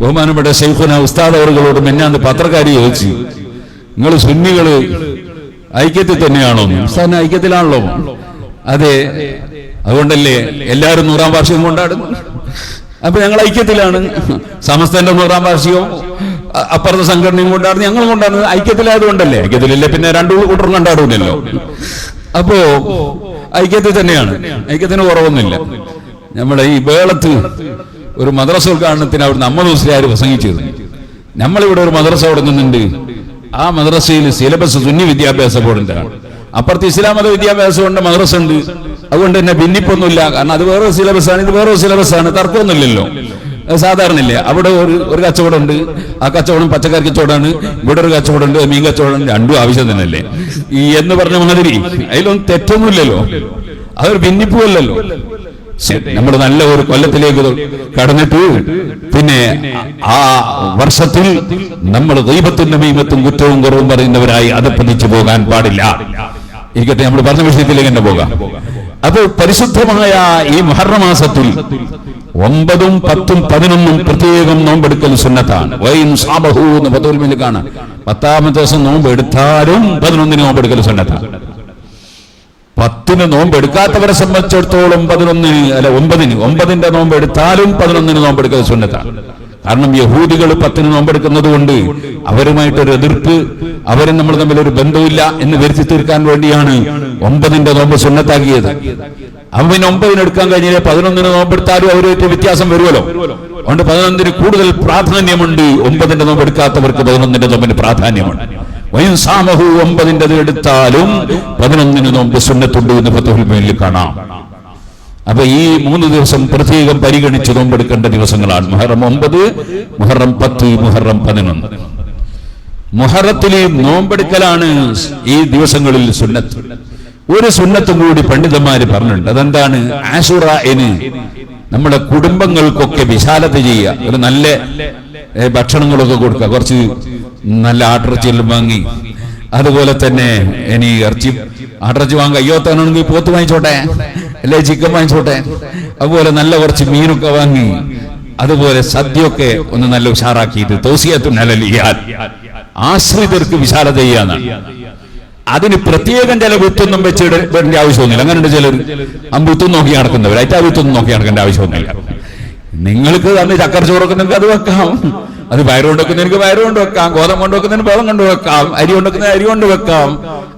ബഹുമാനപ്പെട്ട ഷെയ്ഖുന ഉസ്താദ് അവറുകളോട് മെന്നാന്ന് പത്രക്കാരി ചോദിച്ചു നിങ്ങൾ സുന്നികൾ ഐക്യത്തിൽ തന്നെയാണോ? ഉസ്താദിന് ഐക്യത്തിലാണല്ലോ. അതെ. അതുകൊണ്ടല്ലേ എല്ലാവരും നൂറാം വാർഷികം കൊണ്ടാടുന്നു. അപ്പൊ ഞങ്ങൾ ഐക്യത്തിലാണ്. സമസ്തന്റെ നൂറാം വാർഷികവും അപ്പുറത്തെ സംഘടനയും കൊണ്ടാടുന്നു ഞങ്ങൾ കൊണ്ടാടുന്നത് ഐക്യത്തിലായതുകൊണ്ടല്ലേ? ഐക്യത്തിലല്ലേ? പിന്നെ രണ്ടു കൂട്ടറും കൊണ്ടാടുന്നില്ലല്ലോ. അപ്പോ ഐക്യത്തിൽ തന്നെയാണ്. ഐക്യത്തിന് കുറവൊന്നുമില്ല. നമ്മുടെ ഈ വേളത്ത് ഒരു മദ്രസ ഉദ്ഘാടനത്തിന് അവിടുന്ന് അമ്മ മുസ്ലിയാർ പ്രസംഗിച്ചിരുന്നു. നമ്മളിവിടെ ഒരു മദ്രസ തുടങ്ങുന്നുണ്ട് ആ മദ്രസയിൽ സിലബസ് സുന്നി വിദ്യാഭ്യാസ ബോർഡിന്റെ ആണ്. അപ്പുറത്ത് ഇസ്ലാം മത വിദ്യാഭ്യാസം ഉണ്ട് മദ്രസ ഉണ്ട്. അതുകൊണ്ട് തന്നെ ഭിന്നിപ്പൊന്നുമില്ല. കാരണം അത് വേറെ സിലബസ് ആണ് ഇത് വേറെ സിലബസ് ആണ് തർക്കമൊന്നുമില്ലല്ലോ സാധാരണയില്ലേ? അവിടെ ഒരു ഒരു കച്ചവടം ഉണ്ട് ആ കച്ചവടം പച്ചക്കറി കച്ചവടമാണ്. ഇവിടെ ഒരു കച്ചവടം ഉണ്ട് മീൻ കച്ചവടം രണ്ടും ആവശ്യം തന്നെയല്ലേ? ഈ എന്ന് പറഞ്ഞ മാതിരി അതിലൊന്നും തെറ്റൊന്നുമില്ലല്ലോ. അതൊരു ഭിന്നിപ്പുമല്ലല്ലോ. നമ്മൾ നല്ല ഒരു കൊല്ലത്തിലേക്ക് കടന്നിട്ട് പിന്നെ ആ വർഷത്തിൽ നമ്മൾ ദൈവത്തിന്റെ മീമത്തും കുറ്റവും കുറവും പറയുന്നവരായി അത് പതിച്ചു പോകാൻ പാടില്ല. ഇരിക്കട്ടെ നമ്മൾ പറഞ്ഞ വിഷയത്തിലേക്ക് തന്നെ പോകാം. അപ്പോൾ പരിശുദ്ധമായ ഈ മഹർണമാസത്തിൽ ഒമ്പതും പത്തും പതിനൊന്നും പ്രത്യേകം നോമ്പെടുക്കൽ സുന്നത്താണ്. വൈൻ സാബഹു എന്ന് പത്തോൽമിൽ കാണാം പത്താമത്തെ ദിവസം നോമ്പ് എടുത്താലും പതിനൊന്നിന് നോമ്പെടുക്കൽ സുന്നത്താണ്. പത്തിന് നോമ്പ് എടുക്കാത്തവരെ സംബന്ധിച്ചിടത്തോളം പതിനൊന്നിന് അല്ല ഒമ്പതിന് ഒമ്പതിന്റെ നോമ്പ് എടുത്താലും പതിനൊന്നിന് നോമ്പ് എടുക്കുന്നത് സുന്നത്താണ്. കാരണം യഹൂദികൾ പത്തിന് നോമ്പെടുക്കുന്നത് കൊണ്ട് അവരുമായിട്ടൊരു എതിർപ്പ് അവരും നമ്മൾ തമ്മിൽ ഒരു ബന്ധമില്ല എന്ന് വരുത്തി തീർക്കാൻ വേണ്ടിയാണ് ഒമ്പതിന്റെ നോമ്പ് സുന്നത്താക്കിയത്. അവൻ പിന്നെ ഒമ്പതിന് എടുക്കാൻ കഴിഞ്ഞാൽ പതിനൊന്നിന് നോമ്പെടുത്താലും അവരുമായിട്ട് വ്യത്യാസം വരുമല്ലോ. അതുകൊണ്ട് പതിനൊന്നിന് കൂടുതൽ പ്രാധാന്യമുണ്ട് ഒമ്പതിന്റെ നോമ്പ് എടുക്കാത്തവർക്ക് പതിനൊന്നിന്റെ നോമ്പിന് പ്രാധാന്യമുണ്ട് വയൻസാമഹു ഒമ്പതിന്റെ എടുത്താലും പതിനൊന്നിന് നോമ്പ് സുന്നത്തുണ്ട് എന്ന് ഫത്തുൽ കാണാം. അപ്പൊ ഈ മൂന്ന് ദിവസം പ്രത്യേകം പരിഗണിച്ച് നോമ്പെടുക്കേണ്ട ദിവസങ്ങളാണ്. മുഹറം ഒമ്പത് മുഹറം പത്ത് മുഹറം പതിനൊന്ന്. മുഹറത്തിലെ നോമ്പെടുക്കലാണ് ഈ ദിവസങ്ങളിൽ സുന്നത്ത്. ഒരു സുന്നത്തും കൂടി പണ്ഡിതന്മാര് പറഞ്ഞിട്ടുണ്ട്. അതെന്താണ്? ആഷുറന് നമ്മുടെ കുടുംബങ്ങൾക്കൊക്കെ വിശാലത ചെയ്യുക. ഒരു നല്ല ഭക്ഷണങ്ങളൊക്കെ കൊടുക്കുക. കുറച്ച് നല്ല ആട്ടിറച്ചിയെല്ലാം വാങ്ങി. അതുപോലെ തന്നെ ഇനി ഇറച്ചി ആട്ടിറച്ചി വാങ്ങുക. അയ്യോ താനാണെങ്കിൽ പോത്ത് വാങ്ങിച്ചോട്ടെ? അല്ലെ ചിക്കൻ വാങ്ങിച്ചോട്ടെ? അതുപോലെ നല്ല കുറച്ച് മീനൊക്കെ വാങ്ങി. അതുപോലെ സദ്യയൊക്കെ ഒന്ന് നല്ല ഉഷാറാക്കിയിട്ട് തോസിയത്തു നലലിയാൽ ആശ്രിതർക്ക് വിശാലത ചെയ്യാന്ന് അതിന് പ്രത്യേകം ചില വിത്തൊന്നും വെച്ചിടേണ്ട ആവശ്യമൊന്നുമില്ല. അങ്ങനെയുണ്ട് ചിലർ. ആ നോക്കി നടക്കുന്നവർ ആ വിത്തൊന്നും നോക്കി നടക്കേണ്ട ആവശ്യമൊന്നുമില്ല. നിങ്ങൾക്ക് തന്നെ ചക്കര ചോറൊക്കെ നിങ്ങൾക്ക് അത് വെക്കാം. അത് വയറ് കൊണ്ട് വെക്കുന്നതിന് വയറ് കൊണ്ട് വെക്കാം ഗോതമ്പ് കൊണ്ട് വെക്കുന്നതിന് ഗോതം കൊണ്ട് വെക്കാം അരി കൊണ്ടുവെക്കുന്ന അരി കൊണ്ട് വെക്കാം.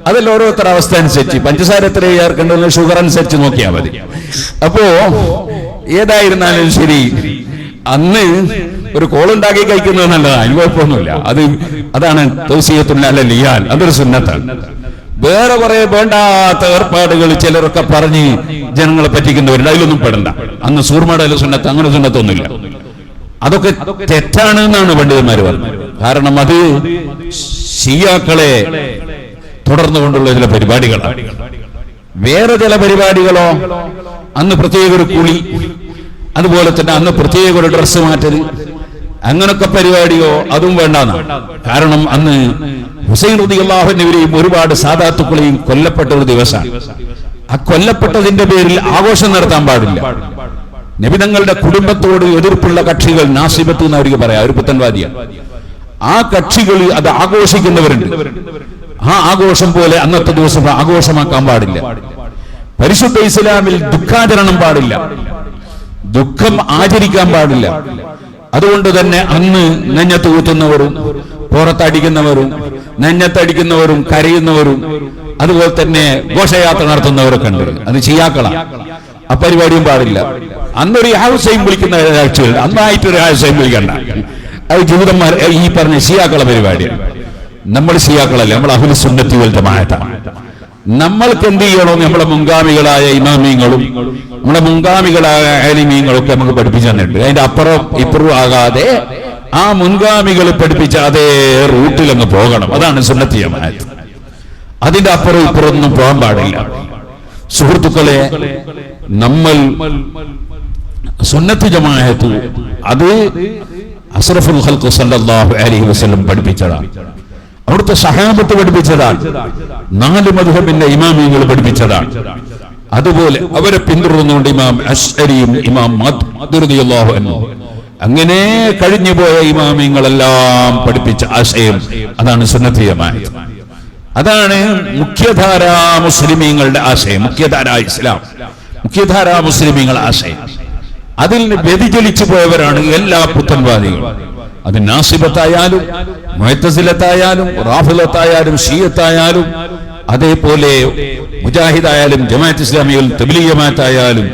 അതല്ല ഓരോരുത്തരുടെ അവസ്ഥ അനുസരിച്ച് പഞ്ചസാര എത്ര ചേർക്കേണ്ടത് ഷുഗർ അനുസരിച്ച് നോക്കിയാൽ മതി. അപ്പോ ഏതായിരുന്നാലും ശരി അന്ന് ഒരു കോൾ ഉണ്ടാക്കി കഴിക്കുന്നത് നല്ലതാണ് അതിന് കുഴപ്പമൊന്നുമില്ല. അത് അതാണ് തൗസീയത്തുള്ള ലിയാൻ അതൊരു സുന്നത്താണ്. വേറെ കുറെ വേണ്ടാത്ത ഏർപ്പാടുകൾ ചിലരൊക്കെ പറഞ്ഞ് ജനങ്ങളെ പറ്റിക്കുന്നവരുണ്ട് അതിലൊന്നും പെടണ്ട. അന്ന് സൂർമടല സുന്നത്ത് അങ്ങനെ സുന്നത്തൊന്നുമില്ല. അതൊക്കെ തെറ്റാണ് എന്നാണ് പണ്ഡിതന്മാർ പറഞ്ഞത്. കാരണം അത് ഷിയാക്കളെ തുടർന്നുകൊണ്ടുള്ള ചില പരിപാടികളാണ്. വേറെ ചില പരിപാടികളോ? അന്ന് പ്രത്യേക ഒരു കുളി. അതുപോലെ തന്നെ അന്ന് പ്രത്യേക ഒരു ഡ്രസ്സ് മാറ്റൽ അങ്ങനൊക്കെ പരിപാടിയോ? അതും വേണ്ടാന്ന് കാരണം അന്ന് ഹുസൈൻ റുദി അള്ളാഹുവിനെയും ഒരുപാട് സാധാത്തുക്കളെയും കൊല്ലപ്പെട്ട ഒരു ദിവസമാണ്. ആ കൊല്ലപ്പെട്ടതിന്റെ പേരിൽ ആഘോഷം നടത്താൻ പാടില്ല. നബിതങ്ങളുടെ കുടുംബത്തോട് എതിർപ്പുള്ള കക്ഷികൾ നാസിബത്ത് എന്ന് അവർക്ക് പറയാം. ഒരു പുത്തൻവാദിയാണ് ആ കക്ഷികൾ അത് ആഘോഷിക്കുന്നവരുണ്ട്. ആ ആഘോഷം പോലെ അന്നത്തെ ദിവസം ആഘോഷമാക്കാൻ പാടില്ല. പരിശുദ്ധ ഇസ്ലാമിൽ ദുഃഖാചരണം പാടില്ല. ദുഃഖം ആചരിക്കാൻ പാടില്ല. അതുകൊണ്ട് തന്നെ അന്ന് നെഞ്ഞത്ത് കൂത്തുന്നവരും പുറത്തടിക്കുന്നവരും നെഞ്ഞത്തടിക്കുന്നവരും കരയുന്നവരും അതുപോലെ തന്നെ ഘോഷയാത്ര നടത്തുന്നവരൊക്കെ ഉണ്ട്. അത് ചെയ്യാക്കളാം. ആ പരിപാടിയും പാടില്ല. അന്നൊരു യാവസയും വിളിക്കുന്ന കാഴ്ചകൾ അന്നായിട്ടൊരു യാവസയും വിളിക്കണ്ട. അത് ജൂതന്മാർ ഈ പറഞ്ഞ ഷിയാക്കള പരിപാടിയാണ് നമ്മൾ ഷിയാക്കളല്ല നമ്മൾ അഹുൽ സുന്നത്തി മാറ്റാണ് നമ്മൾക്ക് എന്ത് ചെയ്യണോ? നമ്മുടെ മുൻഗാമികളായ ഇമാമീങ്ങളും നമ്മുടെ മുൻഗാമികളായ ആലിമീങ്ങളും ഒക്കെ നമുക്ക് പഠിപ്പിച്ചു തന്നിട്ടുണ്ട്. അതിന്റെ അപ്പുറം ഇപ്പുറം ആകാതെ ആ മുൻഗാമികൾ പഠിപ്പിച്ച അതേ റൂട്ടിൽ അങ്ങ് പോകണം. അതാണ് സുന്നത്തിയ ജമാഅത്ത്. അതിന്റെ അപ്പുറം ഇപ്പുറം ഒന്നും പോകാൻ പാടില്ല. സുഹൃത്തുക്കളെ നമ്മൾ സുന്നത്ത് ജമാഅത്ത്. അത് അസ്രഫുൽ ഖൽഖ് സല്ലല്ലാഹു അലൈഹി വസല്ലം പഠിപ്പിച്ചതാണ് അവിടുത്തെ സഹാബത്ത് പഠിപ്പിച്ചതാണ് നാല് മധുഹബിന്റെ ഇമാമിയങ്ങൾ പഠിപ്പിച്ചതാണ് അതുപോലെ അവരെ പിന്തുടർന്നുകൊണ്ട് ഇമാം അഷ്അരിയും ഇമാം മദ്റുദിയല്ലാഹു അൻഹു. അങ്ങനെ കഴിഞ്ഞുപോയ ഇമാമിങ്ങളെല്ലാം പഠിപ്പിച്ച ആശയം അതാണ് സുന്നത്ത് ജമാഅത്ത്. അതാണ് മുഖ്യധാരാ മുസ്ലിമീങ്ങളുടെ ആശയം മുഖ്യധാര ഇസ്ലാം മുഖ്യധാരാ മുസ്ലിമീങ്ങളുടെ ആശയം. അതിൽ നിന്ന് വ്യതിചലിച്ചു പോയവരാണ് എല്ലാ പുത്തൻവാദികളും. അത് നാസിബത്തായാലും മൊയത്തസിലത്തായാലും റാഫിലത്തായാലും ഷീയത്തായാലും അതേപോലെ മുജാഹിദായാലും ജമാഅത്ത് ഇസ്ലാമിയിൽ തബ്ലീഗ് ജമാഅത്തായാലും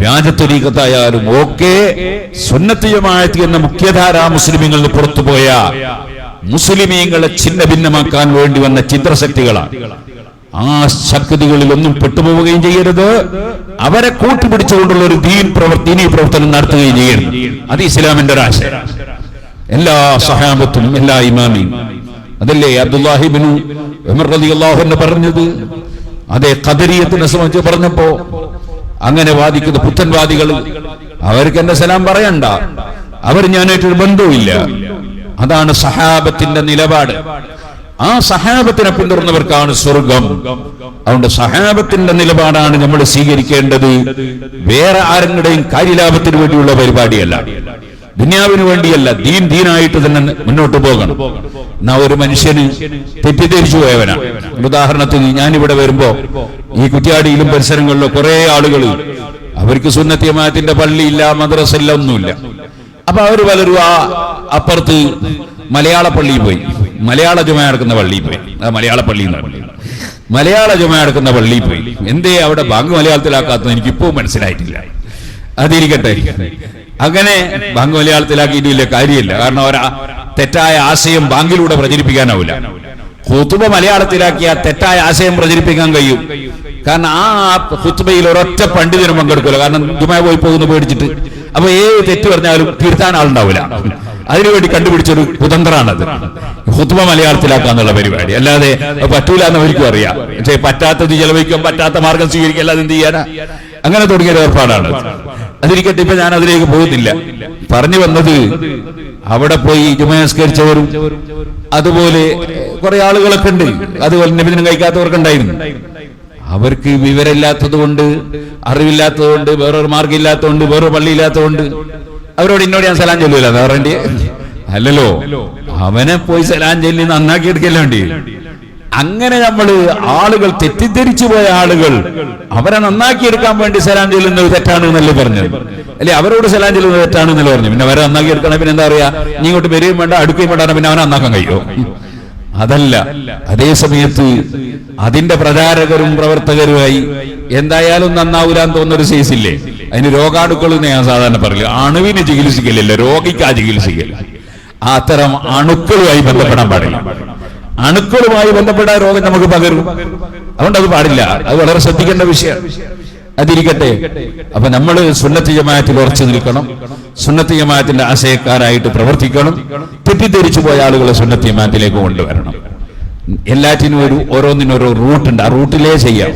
വ്യാജത്വരീകത്തായാലും ഒക്കെ സുന്നത്ത് ജമാഅത്ത് എന്ന മുഖ്യധാര മുസ്ലിമീങ്ങളിൽ പുറത്തുപോയ മുസ്ലിമീങ്ങളെ ഛിന്ന ഭിന്നമാക്കാൻ വേണ്ടി വന്ന ചിത്രശക്തികളാണ്. ആ ശക്തികളിൽ ഒന്നും പെട്ടുപോവുകയും ചെയ്യരുത്. അവരെ കൂട്ടുപിടിച്ചുകൊണ്ടുള്ള ഒരു ദീൻ പ്രവർത്തി ഇനി പ്രവർത്തനം നടത്തുകയും ചെയ്യരുത് അത് ഇസ്ലാമിന്റെ ഒരു ആശയം. എല്ലാ സഹാബത്തും എല്ലാ ഇമാമിയും. അതല്ലേ അബ്ദുല്ലാഹിബിനു അള്ളാഹുന്ന് പറഞ്ഞത്? അതെ കദരീയത്തിനെ സംബന്ധിച്ച് പറഞ്ഞപ്പോ അങ്ങനെ വാദിക്കുന്ന പുത്തൻവാദികൾ അവർക്ക് എന്റെ സലാം പറയണ്ട. അവർ ഞാനായിട്ടൊരു ബന്ധവുമില്ല. അതാണ് സഹാബത്തിന്റെ നിലപാട്. ആ സഹാബത്തിനെ പിന്തുടർന്നവർക്കാണ് സ്വർഗം. അതുകൊണ്ട് സഹാബത്തിന്റെ നിലപാടാണ് നമ്മൾ സ്വീകരിക്കേണ്ടത്. വേറെ ആരുടെയും കാര്യലാഭത്തിന് വേണ്ടിയുള്ള പരിപാടിയല്ല. ദുന്യാവിന് വേണ്ടിയല്ല. ദീൻ ദീനായിട്ട് തന്നെ മുന്നോട്ട് പോകണം. എന്നാ ഒരു മനുഷ്യന് തെറ്റിദ്ധരിച്ചു പോയവനാണ് ഉദാഹരണത്തിന് ഞാനിവിടെ വരുമ്പോ ഈ കുറ്റിയാടിയിലും പരിസരങ്ങളിലും കുറെ ആളുകൾ അവർക്ക് സുന്നത്യമാത്തിന്റെ പള്ളിയില്ല മദ്രസ ഇല്ല ഒന്നുമില്ല. അപ്പൊ അവർ പലരും ആ അപ്പുറത്ത് മലയാള പള്ളിയിൽ പോയി. മലയാള ജുമ നടക്കുന്ന പള്ളിയിൽ പോയി. ആ മലയാള പള്ളി എന്ന് മലയാള ജുമ നടക്കുന്ന പള്ളിയിൽ പോയി. എന്തേ അവിടെ ബാങ്ക് മലയാളത്തിലാക്കാത്തത് ഇപ്പോ മനസ്സിലായിട്ടില്ല. അതിരിക്കട്ടെ. അങ്ങനെ ബാങ്ക് മലയാളത്തിലാക്കിയിട്ട് വലിയ കാര്യമില്ല. കാരണം അവരാ തെറ്റായ ആശയം ബാങ്കിലൂടെ പ്രചരിപ്പിക്കാനാവില്ല. ഹുത്തുബ മലയാളത്തിലാക്കിയ തെറ്റായ ആശയം പ്രചരിപ്പിക്കാൻ കഴിയും. കാരണം ആ ഹുത്തുബയിൽ ഒരൊറ്റ പണ്ഡിതനും പങ്കെടുക്കില്ല കാരണം ജുമ പോയി പോകുന്നു പേടിച്ചിട്ട്. അപ്പൊ ഏത് തെറ്റ് പറഞ്ഞാലും തിരുത്താൻ ആളുണ്ടാവില്ല. അതിനുവേണ്ടി കണ്ടുപിടിച്ചൊരു കുതന്ത്രാണത്. ഹുത്തുബ മലയാളത്തിലാക്കാന്നുള്ള പരിപാടി. അല്ലാതെ പറ്റൂല എന്നവർക്കും അറിയാം. പക്ഷേ പറ്റാത്തത് ചെലവഴിക്കാൻ പറ്റാത്ത മാർഗം സ്വീകരിക്കുക അല്ലാതെ എന്ത് ചെയ്യാനാ? അങ്ങനെ തുടങ്ങിയ ഏർപ്പാടാണ് അതിരിക്കട്ടെ ഇപ്പൊ ഞാൻ അതിലേക്ക് പോകുന്നില്ല. പറഞ്ഞു വന്നത് അവിടെ പോയി ജുമനസ്കരിച്ചവരും അതുപോലെ കുറെ ആളുകളൊക്കെ ഉണ്ട്. അതുപോലെ നിബന്ധനം കഴിക്കാത്തവർക്ക് ഉണ്ടായിരുന്നു അവർക്ക് വിവരമില്ലാത്തത് കൊണ്ട് അറിവില്ലാത്തത് കൊണ്ട് വേറൊരു മാർഗം ഇല്ലാത്തതുകൊണ്ട് വേറൊരു പള്ളി ഇല്ലാത്തതുകൊണ്ട് അവരോട് ഇന്നോട് ഞാൻ സലാം ചൊല്ലൂല പറയണ്ടേ? അല്ലല്ലോ. അവനെ പോയി സലാം ചൊല്ലി നന്നാക്കി എടുക്കല്ലോ അങ്ങനെ നമ്മൾ ആളുകൾ തെറ്റിദ്ധരിച്ചു പോയ ആളുകൾ അവരെ നന്നാക്കി എടുക്കാൻ വേണ്ടി സലാം ചൊല്ലുന്നത് തെറ്റാണ് എന്നല്ലേ പറഞ്ഞത്? അല്ലെ അവരോട് സലാം ചൊല്ലുന്നത് തെറ്റാണ് എന്നല്ലേ പറഞ്ഞു പിന്നെ അവരെ നന്നാക്കി എടുക്കണം പിന്നെ എന്താ പറയാ? നീ ഇങ്ങോട്ട് വരികയും വേണ്ട അടുക്കുകയും വേണ്ട പിന്നെ അവനെ നന്നാക്കാൻ കഴിയുമോ അതല്ല. അതേ സമയത്ത് അതിന്റെ പ്രചാരകരും പ്രവർത്തകരുമായി എന്തായാലും നന്നാവൂലാന്ന് തോന്നുന്നൊരു ഒരു സൈസ് ഇല്ലേ? അതിന് രോഗാണുക്കൾ എന്ന് ഞാൻ സാധാരണ പറയില്ല. അണുവിന് ചികിത്സിക്കലില്ല ആ ചികിത്സിക്കൽ അത്തരം അണുക്കളുമായി ബന്ധപ്പെടാൻ പാടില്ല. അണുക്കളുമായി ബന്ധപ്പെട്ട രോഗം നമുക്ക് പകരും. അതുകൊണ്ട് അത് പാടില്ല. അത് വളരെ ശ്രദ്ധിക്കേണ്ട വിഷയമാണ്. അതിരിക്കട്ടെ. അപ്പൊ നമ്മൾ സുന്നത്ത് ജമാഅത്തിൽ ഉറച്ചു നിൽക്കണം. സുന്നത്ത് ജമാഅത്തിന്റെ ആശയക്കാരായിട്ട് പ്രവർത്തിക്കണം. തെറ്റിദ്ധരിച്ചു പോയ ആളുകളെ സുന്നത്ത് ജമാഅത്തിലേക്ക് കൊണ്ടുവരണം. എല്ലാറ്റിനും ഒരു ഓരോന്നിനും ഓരോ റൂട്ടുണ്ട്. ആ റൂട്ടിലേ ചെയ്യാം.